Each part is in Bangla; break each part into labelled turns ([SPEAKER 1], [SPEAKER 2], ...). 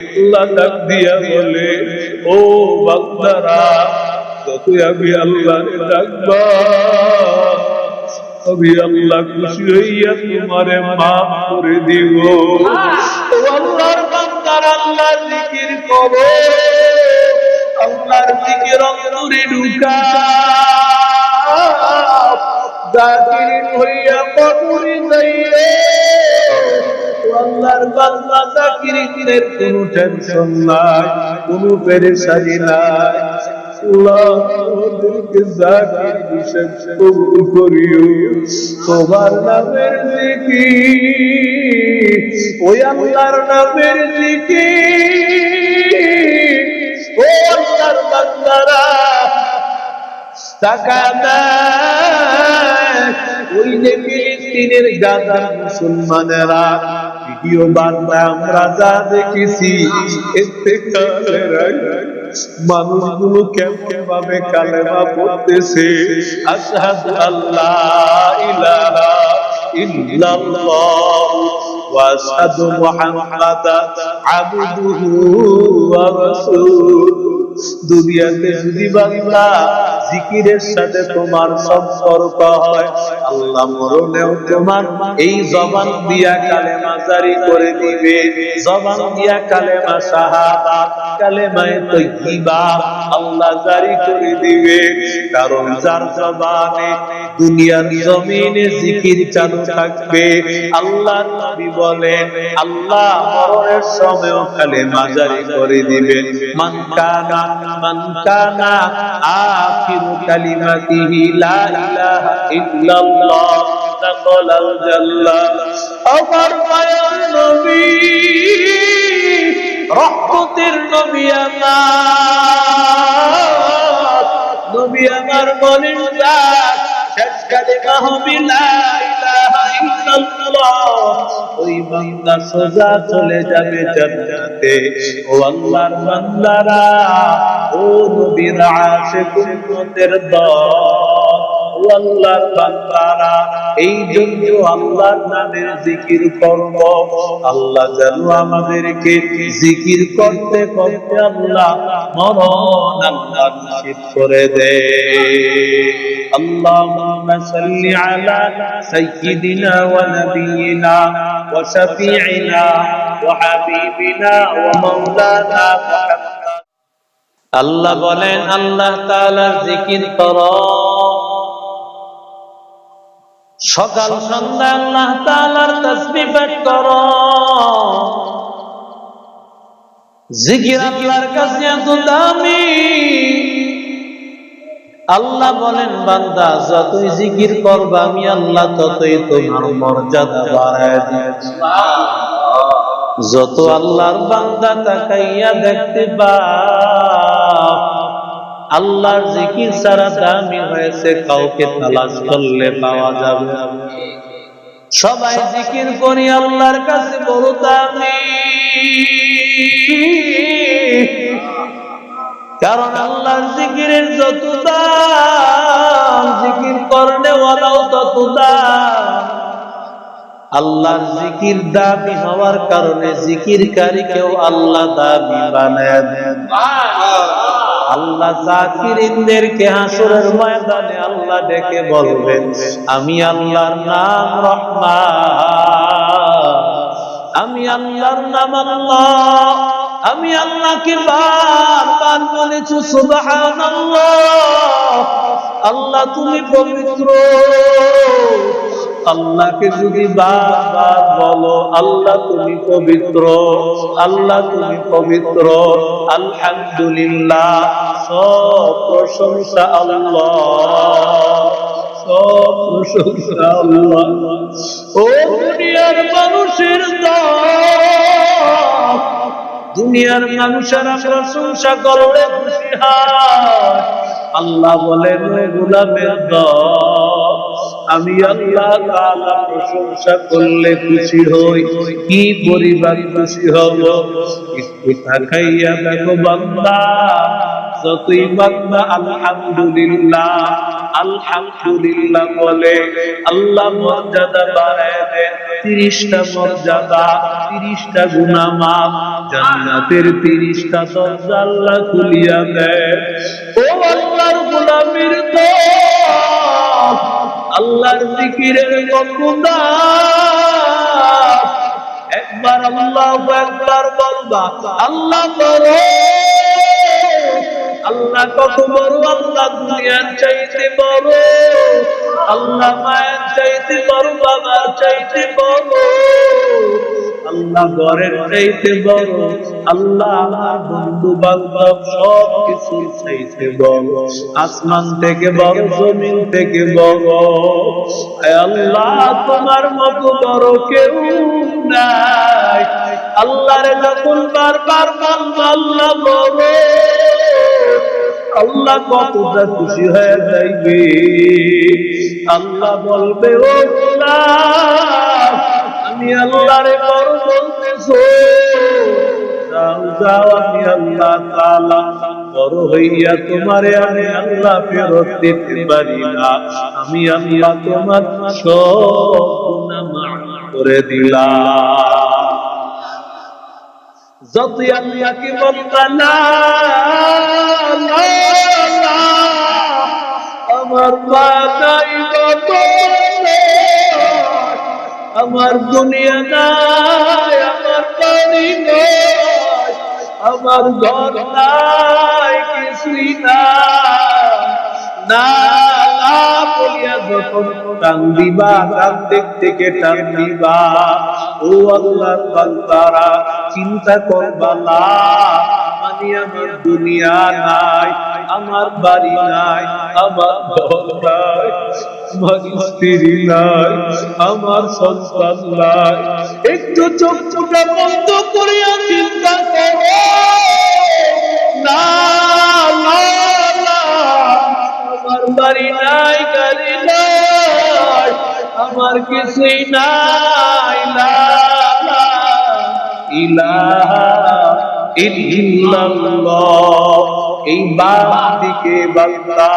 [SPEAKER 1] আল্লাহ ডাক দিয়া বলে ও বান্দারা যতই আমি আল্লাহ ডাকবা আমি আল্লাহ খুশি হইয়া তোমারে মাফ করে দিব। আল্লাহর বান্দার আল্লাহ জিকির করো। আল্লাহর জিকির অন্তরে ঢুকা। জাকিরিন হইয়া কবরে যাইয়ে আল্লাহর বান্দা জাকিরিনের কোনো টেনশন নাই, কোনো পেরেশানি নাই। তোমার নামের জিকির, ওই আল্লাহর নামের জিকির। ও আল্লাহর বান্দারা টাকা দেয় ওই যে ফিলিস্তিনের গাজা মুসলমানেরা ভিডিও বার্তা আমরা যা দেখেছি মানুষগুলো কেমন ভাবে কালেমা পড়তেছে? আশহাদু আল্লাহ ইলাহা ইল্লাল্লাহ মুহাম্মাদান আবদুহু ওয়া রাসূলুহু। দুনিয়াতে যদি বাংলা জিকিরের সাথে তোমার সম্পর্ক হয়। আল্লাহ মরণেও তোমার এই জবান দিয়া কালেমা জারি করে দিবে। জবান দিয়া কালেমা শাহাদা, কালেমায়ে তৈয়বা আল্লাহ জারি করে দিবে। কারণ যার জবানে দুনিয়ার জমিনে জিকির চালু থাকবে আল্লাহ নবী বলেন, আল্লাহ মরণের সময়ও কালেমা জারি করে দিবেন। মান কানা মান কানা, আখিরু কালিমাতিহি লা ইলাহা ইল্লাল্লাহ দাখালাল জান্নাহ আমার মায়ার নবী রহমতের নবী আমার নবী আমার বলেন শেষ কালেমা হবে লা ইলাহা ইল্লাল্লাহ ওই বান্দা সোজা চলে যাবে জান্নাতে। ও আল্লাহর বান্দারা, ও নবীর আশিক উম্মতের ও আল্লাহর বান্দারা এই জন্য আল্লাহর নামের জিকির করব আল্লাহ যেন আমাদেরকে জিকির করতে করতে আল্লাহ মরণ আল্লাহ নিশ্চিত করে দে اللهم صل على سيدنا ونبينا وشفيعنا وحبيبنا ومولانا محمد আল্লাহ বলেন আল্লাহ তাআলার জিকির করো সকাল সন্ধ্যা আল্লাহ তাআলার তাসবিহ পাঠ করো। জিকির আল্লাহর কাছে এত দামি। আল্লাহ বলেন বান্দা যতই জিকির করবা আমি আল্লাহ ততই তোমার মর্যাদা বাড়ায় দিয়েছি যত আল্লাহর বান্দা তাকাইয়া দেখতে পা আল্লাহর জিকির সারা দামি হয়েছে, কাউকে তালাশ করলে পাওয়া যাবে সবাই জিকির করি, আল্লাহর কাছে বড় দামি কারণ আল্লাহর জিকিরের যত দাম, জিকির করলে ওয়ালাও তত আল্লাহর জিকির দাবি হওয়ার কারণে জিকির জিকিরকারীকেও আল্লাহ দাবি বানায় দেন। আল্লাহ জাকিরিনদেরকে হাসরের ময়দানে আল্লাহ ডেকে বলবেন আমি আল্লাহর নাম রহমান। আমি আল্লাহর নাম আল্লাহ। আমি আল্লাহকে বারবার বলেছি, সুবহানাল্লাহ। আল্লাহ তুমি পবিত্র। আল্লাহকে যদি বারবার বলো, আল্লাহ তুমি পবিত্র, আল্লাহ তুমি পবিত্র, আলহামদুলিল্লাহ, সব প্রশংসা আল্লাহ, সব প্রশংসা আল্লাহ। ও দুনিয়ার মানুষের দুনিয়ার মানুষেরা প্রশংসা করলে খুশি হয়। আল্লাহ বলেন গোলামের দল আমি আল্লাহ তাআলা প্রশংসা করলে খুশি হই। কি পরিবার খুশি হব? একটু তাকাইয়া দেখো বান্দা, যতই বান্দা, আলহামদুলিল্লাহ আলহামদুলিল্লাহ বলে, আল্লাহ মর্যাদা বাড়ায় দেন, তিরিশটা মর্যাদা, তিরিশটা গুণা মাপ জান্নাতের তিরিশটা দরজা আল্লাহ খুলিয়া দেয়। ও আল্লাহর আল্লাহর জিকিরের কত একবার আল্লাহ একবার বলবা, আল্লাহ বলো আল্লাহ কত বড়, আল্লাহ দুনিয়ার চাইতে বড়। আল্লাহ মায়ের চাইতে বড়, বাবার চাইতে বড়। আল্লাহ আল্লাহ আসমান থেকে বড় জমিন থেকে বড়। আল্লাহ তোমার মতো বড় কেউ নাই। আল্লাহরে যখন বারবার বলব আল্লাহ বড় আল্লাহ কতটা খুশি হয়ে যাইবে। আল্লাহ বলবে ও গোলাম, আমি আল্লাহরে বড় বলতেছো যাও যাও আমি আল্লাহ তাআলা বড় হইয়া তোমারে আমি আল্লাহ ফেরত দিতে পারি না। আমি আল্লাহ তোমার সব করে দিলাম। যতই আল্লাহকে বলতা না আমার বাবা নাই, আমার দুনিয়া নাই, আমার নাই, আমার ঘর নাই, কিছুই না চিন্তা করবা না মানে আমার দুনিয়া নাই, আমার বাড়ি নাই, আমার আমার স্ত্রী নাই, আমার সন্তান নাই। একটু বন্ধ করিয়া চিন্তা না আমার বাড়ি নাই, গাড়ি নাই, আমার কিছুই নাই ইলাহা ইল্লাল্লাহ, এই বাম দিকে বান্দা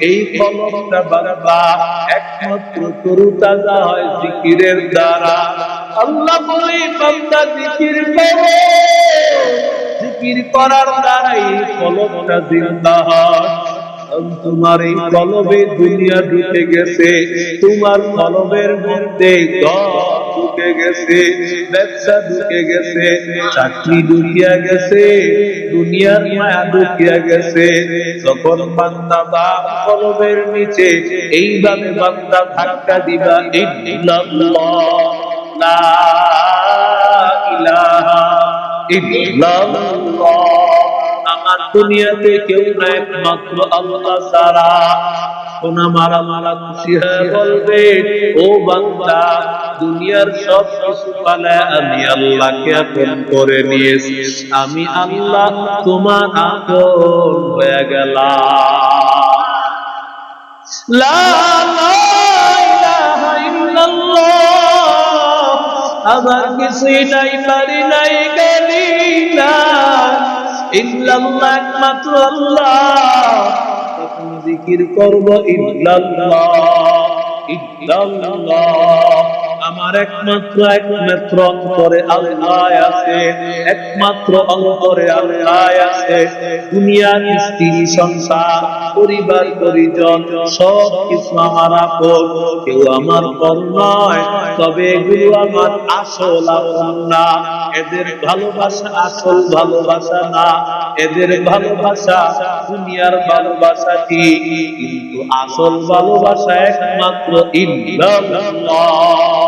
[SPEAKER 1] এই কলবটা বান্দা একমাত্র তরু হয় জিকিরের দ্বারা। আল্লাহ বলে জিকির করো। জিকির করার দ্বারা এই কলবটা জিন্দা হয়। তোমার এই কলবে দুনিয়া ঢুকে গেছে। তোমার কলবের মধ্যে ঢুকে গেছে, ব্যবসা ঢুকে গেছে, চাকরি ঢুকিয়া গেছে, দুনিয়ার মায়া ঢুকিয়া গেছে। যখন বান্দা বা কলবের নিচে, এইভাবে বান্দা ধাক্কা দিবা, ইল্লাল্লাহ, লা ইলাহা ইল্লাল্লাহ। আমার দুনিয়াতে কেউ না একমাত্র আল্লাহ ছাড়া। সোনা মারা মারা খুশি হয়ে বলবে, ও বান্দা, দুনিয়ার সব কিছু আমি আল্লাহকে আপন করে নিয়েছি। আমি আল্লাহ তোমার হয়ে গেলাম। আমার কিছুই নাই পারি নাই, গালি নাই ইল্লাল্লাহ একমাত্র আল্লাহ। তখন জিকির করব ইল্লাল্লাহ ইল্লাল্লাহ। আমার একমাত্র একমাত্র অন্তরে আল্লাহ আছে। একমাত্র অন্তরে আল্লাহ আছে। দুনিয়ার স্ত্রী, সংসার, পরিবার, পরিজন সব কিছু আমার আপন। কেউ আমার পর নয়, তবে এগুলো আমার আসল আপন না। এদের ভালোবাসা আসল ভালোবাসা না। এদের ভালোবাসা দুনিয়ার ভালোবাসা কি? কিন্তু আসল ভালোবাসা একমাত্র ইল্লাল্লাহ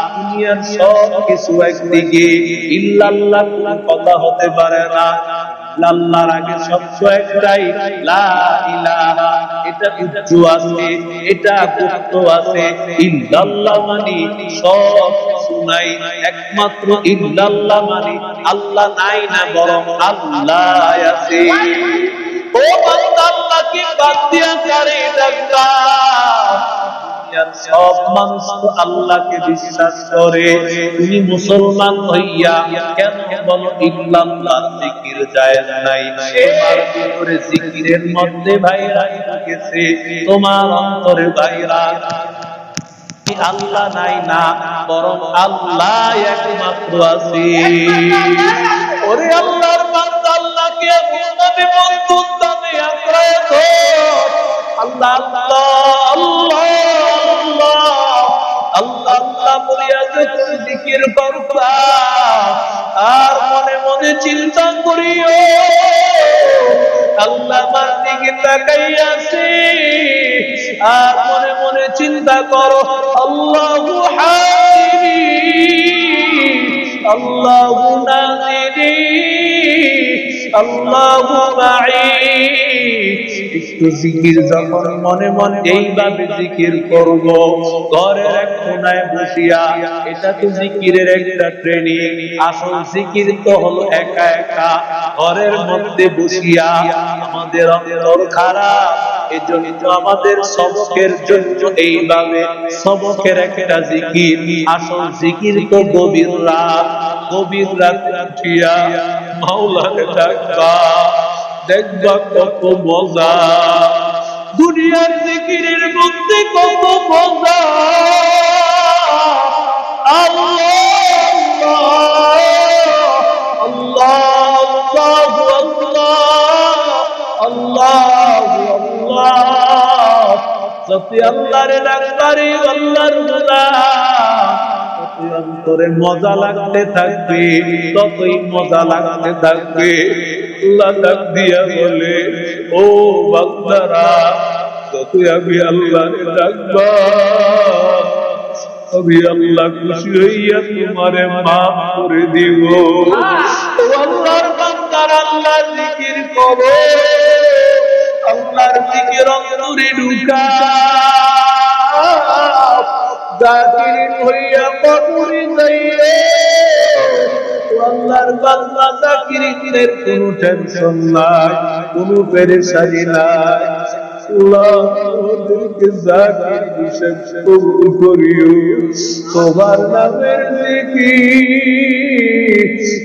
[SPEAKER 1] দুনিয়ার সব কিছু একদিকে। ইল্লাল্লাহ কথা হতে পারে না। আল্লাহর আগে একটাই। লা ইলাহা, এটা উচ্চ আছে, এটা গুপ্ত আছে। ইল্লাল্লাহ মানে সব কিছু নাই। একমাত্র ইল্লাল্লাহ মানে আল্লাহ নাই না বরং আল্লাহ আছে। ও বান্দা আল্লাহকে বাদ দিয়া কারে ডাকবা দুনিয়ার সব মানুষ তো আল্লাহকে বিশ্বাস করে। তুমি মুসলমান হইয়া কেন বলো ইল্লাল্লাহ জিকির যায় নাই? তোমার ভিতরে জিকিরের মধ্যে ভাইরা ঢুকেছে, তোমার অন্তরে ভাইরা। আল্লাহ নাই না, বরং আল্লাহ একমাত্র আছে। ওরে আল্লাহর বান্দা, আল্লাহকে আঁকড়ায় ধর। আল্লাহ আল্লাহ আল্লাহ আল্লাহ। আল্লাহ বলিয়া যখন জিকির আর মনে মনে চিন্তা করিও। আল্লাহ আমার দিকে তাকাইয়াছে, আর মনে মনে চিন্তা করো, আল্লাহু আল্লাহু আল্লাহু একটু জিকির যখন মনে মনে এইভাবে জিকির করব, ঘরের এক কোনায় বসিয়া, এটা তো জিকিরের একটা ট্রেনিং আসল জিকির তো হলো একা একা। ঘরের মধ্যে বসিয়া আমাদের অন্তর খারাপ, এজন্য আমাদের সবকের জন্য এইভাবে সবকের একটা জিকির। আসল জিকির তো গভীর রাত গভীর রাত উঠিয়া ডাকবা দেখবা কত মজা। দুনিয়ার জিকিরের মধ্যে কত মজা। মজা লাগতে থাকবে, ততই মজা লাগতে থাকবে। আল্লাহ ডাক দিয়া বলে, ও বান্দারা যতই আমি আল্লাহরে ডাকবা আমি আল্লাহ খুশি হইয়া তোমারে মাফ করে দিব। আল্লাহর বান্দার আল্লাহর জিকির করো আল্লাহর জিকির অন্তরে ঢুকা। জাকিরিন হইয়া কবরে যাইয়ে আল্লাহর বান্দা জাকিরিনের কোনো টেনশন নাই কোনো পেরেশানি নাই আল্লাহ আমাদেরকে জাকির বিশেষ কবুল করিও তোমার নামের জিকির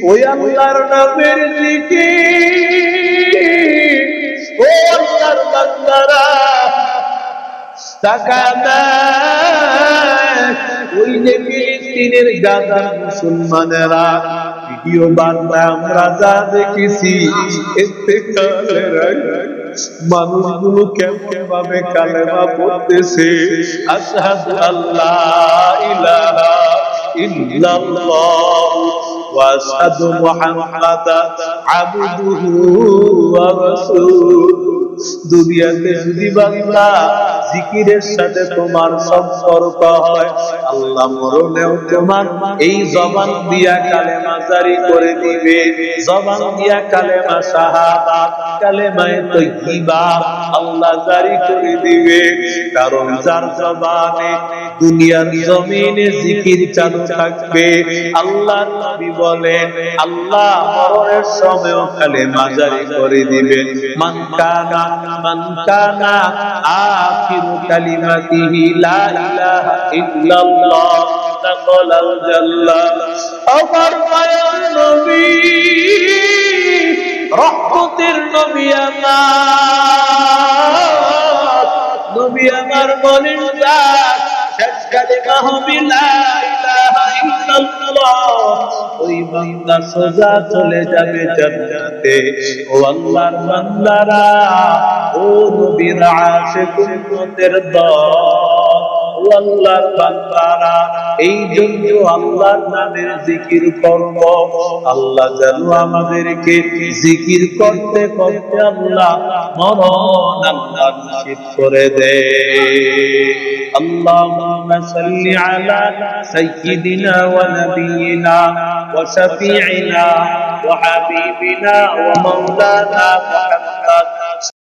[SPEAKER 1] ওই আল্লাহর নামের জিকির ও আল্লাহর বান্দারা টাকা দেয় ওই যে ফিলিস্তিনের গাজার মুসলমানেরা ভিডিও বার্তা আমরা যা দেখেছি ইন্তেকালের আগে মানুষগুলো কেমন ভাবে কালেমা পড়তেছে, আশহাদু আল্লাহ ইলাহা ইল্লাল্লাহ ওয়া আশহাদু মুহাম্মাদান আবদুহু ওয়া রাসূলুহু। দুনিয়াতে যদি বান্দা জিকিরের সাথে তোমার সম্পর্ক হয়। আল্লাহ মরণেও তোমার এই জবান দিয়া কালেমা জারি করে দিবে। জবান দিয়া কালেমা শাহাদা, কালেমায়ে বা আল্লাহ জারি করে দিবে। কারণ যার জবানে দুনিয়ার জমিনে জিকির চালু থাকবে। আল্লাহ নবী বলেন, আল্লাহ মরণের সময়ও কালেমা জারি করে দিবে। মান কানা মান কানা আখিরু কালিমাতিহি লা ইলাহা ইল্লাল্লাহ দাখালাল জান্নাহ। আমার মায়ের নবী, রহমতের নবী আমার। নবী আমার বলেন যাক সোজা চলে যাবে ও আল্লাহর বান্দারা, ও নবীর আল্লাহর বান্দারা, এই জন্য আল্লাহর নামের জিকির করব। আল্লাহ যেন আমাদেরকে জিকির করতে করতে আল্লাহ মরণ আল্লাহ নসিব করে দে اللهم صل على سيدنا ونبينا وشفيعنا وحبيبنا ومولانا محمد